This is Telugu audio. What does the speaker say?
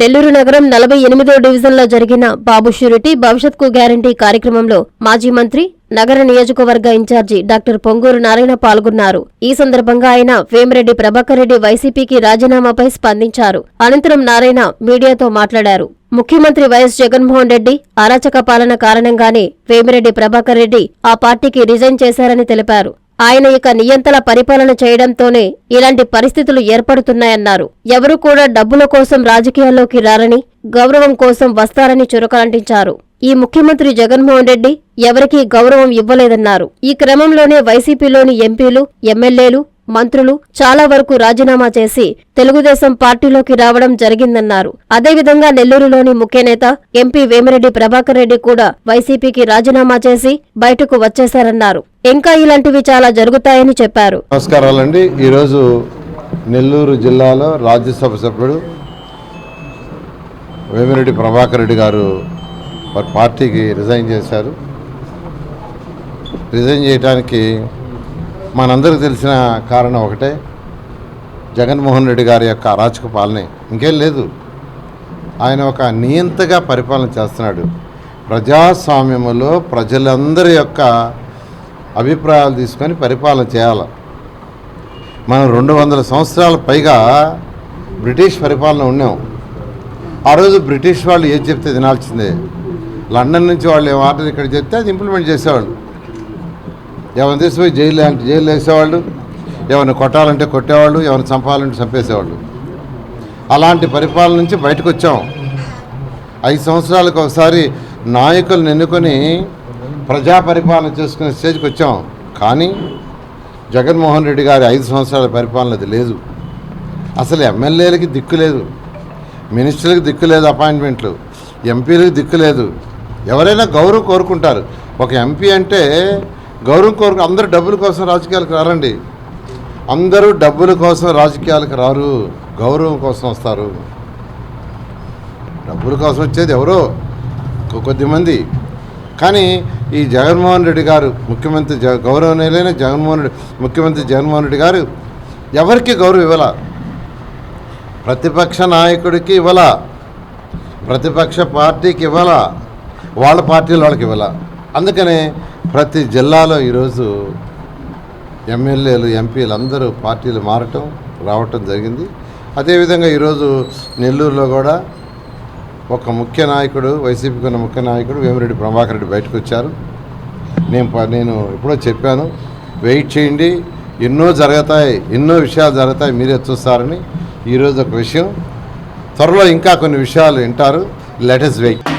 నెల్లూరు నగరం నలభై ఎనిమిదో డివిజన్లో జరిగిన బాబు షూరిటీ భవిష్యత్కు గ్యారంటీ కార్యక్రమంలో మాజీ మంత్రి నగర నియోజకవర్గ ఇన్ఛార్జి డాక్టర్ పొంగూరు నారాయణ పాల్గొన్నారు. ఈ సందర్భంగా ఆయన వేమిరెడ్డి ప్రభాకర్ రెడ్డి వైసీపీకి రాజీనామాపై స్పందించారు. అనంతరం నారాయణ మీడియాతో మాట్లాడారు. ముఖ్యమంత్రి వైఎస్ జగన్మోహన్ రెడ్డి అరాచక పాలన కారణంగానే వేమిరెడ్డి ప్రభాకర్ రెడ్డి ఆ పార్టీకి రిజైన్ చేశారని తెలిపారు. ఆయన ఇక నియంతల పరిపాలన చేయడంతోనే ఇలాంటి పరిస్థితులు ఏర్పడుతున్నాయన్నారు. ఎవరూ కూడా డబ్బుల కోసం రాజకీయాల్లోకి రారని గౌరవం కోసం వస్తారని చురకలంటించారు. ఈ ముఖ్యమంత్రి జగన్మోహన్ రెడ్డి ఎవరికీ గౌరవం ఇవ్వలేదన్నారు. ఈ క్రమంలోనే వైసీపీలోని ఎంపీలు ఎమ్మెల్యేలు మంత్రులు చాలా వరకు రాజీనామా చేసి తెలుగుదేశం పార్టీలోకి రావడం జరిగిందన్నారు. అదేవిధంగా నెల్లూరులోని ముఖ్య నేత ఎంపీ వేమిరెడ్డి ప్రభాకర్ రెడ్డి కూడా వైసీపీకి రాజీనామా చేసి బయటకు వచ్చేశారన్నారు. ఇంకా ఇలాంటివి చాలా జరుగుతాయని చెప్పారు. నమస్కారాలండి. ఈరోజు నెల్లూరు జిల్లాలో రాజ్యసభ సభ్యుడు వేమిరెడ్డి ప్రభాకర్ రెడ్డి గారు వారి పార్టీకి రిజైన్ చేశారు. రిజైన్ చేయడానికి మనందరికి తెలిసిన కారణం ఒకటే. జగన్మోహన్ రెడ్డి గారి యొక్క అరాచక పాలనే ఇంకేం లేదు. ఆయన ఒక నియంతగా పరిపాలన చేస్తున్నాడు. ప్రజాస్వామ్యములో ప్రజలందరి యొక్క అభిప్రాయాలు తీసుకొని పరిపాలన చేయాలి. మనం రెండు వందల సంవత్సరాల పైగా బ్రిటిష్ పరిపాలన ఉన్నాం. ఆ రోజు బ్రిటిష్ వాళ్ళు ఏది చెప్తే తినాల్సిందే లండన్ నుంచి వాళ్ళు ఏం ఆర్డర్ ఇక్కడ చెప్తే అది ఇంప్లిమెంట్ చేసేవాళ్ళు. ఎవరిని తీసుకుపోయి జైలు అంటే జైలు వేసేవాళ్ళు ఎవరిని కొట్టాలంటే కొట్టేవాళ్ళు ఎవరిని చంపాలంటే చంపేసేవాళ్ళు. అలాంటి పరిపాలన నుంచి బయటకు వచ్చాం. ఐదు సంవత్సరాలకు ఒకసారి నాయకులను ఎన్నుకొని ప్రజా పరిపాలన చేసుకునే స్టేజ్కి వచ్చాం. కానీ జగన్మోహన్ రెడ్డి గారి ఐదు సంవత్సరాల పరిపాలన అది లేదు. అసలు ఎమ్మెల్యేలకి దిక్కు లేదు. మినిస్టర్లకు దిక్కు లేదు అపాయింట్మెంట్లు. ఎంపీలకు దిక్కు లేదు. ఎవరైనా గౌరవం కోరుకుంటారు. ఒక ఎంపీ అంటే గౌరవం కోరుకు అందరూ డబ్బుల కోసం రాజకీయాలకు రారండి. అందరూ డబ్బుల కోసం రాజకీయాలకు రారు. గౌరవం కోసం వస్తారు. డబ్బుల కోసం వచ్చేది ఎవరో? కొద్దిమంది కానీ ఈ జగన్మోహన్ రెడ్డి గారు ముఖ్యమంత్రి జ గౌరవనీయులైన జగన్మోహన్ రెడ్డి ముఖ్యమంత్రి జగన్మోహన్ రెడ్డి గారు ఎవరికి గౌరవం ఇవ్వాల? ప్రతిపక్ష నాయకుడికి ఇవ్వాల? ప్రతిపక్ష పార్టీకి ఇవ్వాల? వాళ్ళ పార్టీలు వాళ్ళకి ఇవ్వాల? అందుకనే ప్రతి జిల్లాలో ఈరోజు ఎమ్మెల్యేలు ఎంపీలు అందరూ పార్టీలు మారటం రావటం జరిగింది. అదేవిధంగా ఈరోజు నెల్లూరులో కూడా ఒక ముఖ్య నాయకుడు వైసీపీకి ఉన్న ముఖ్య నాయకుడు వేమిరెడ్డి ప్రభాకర్ రెడ్డి బయటకు వచ్చారు. నేను ప- నేను ఎప్పుడో చెప్పాను వెయిట్ చేయండి ఎన్నో జరుగుతాయి ఎన్నో విషయాలు జరుగుతాయి మీరే చూస్తారని. ఈరోజు ఒక విషయం త్వరలో ఇంకా కొన్ని విషయాలు వింటారు. Latest wait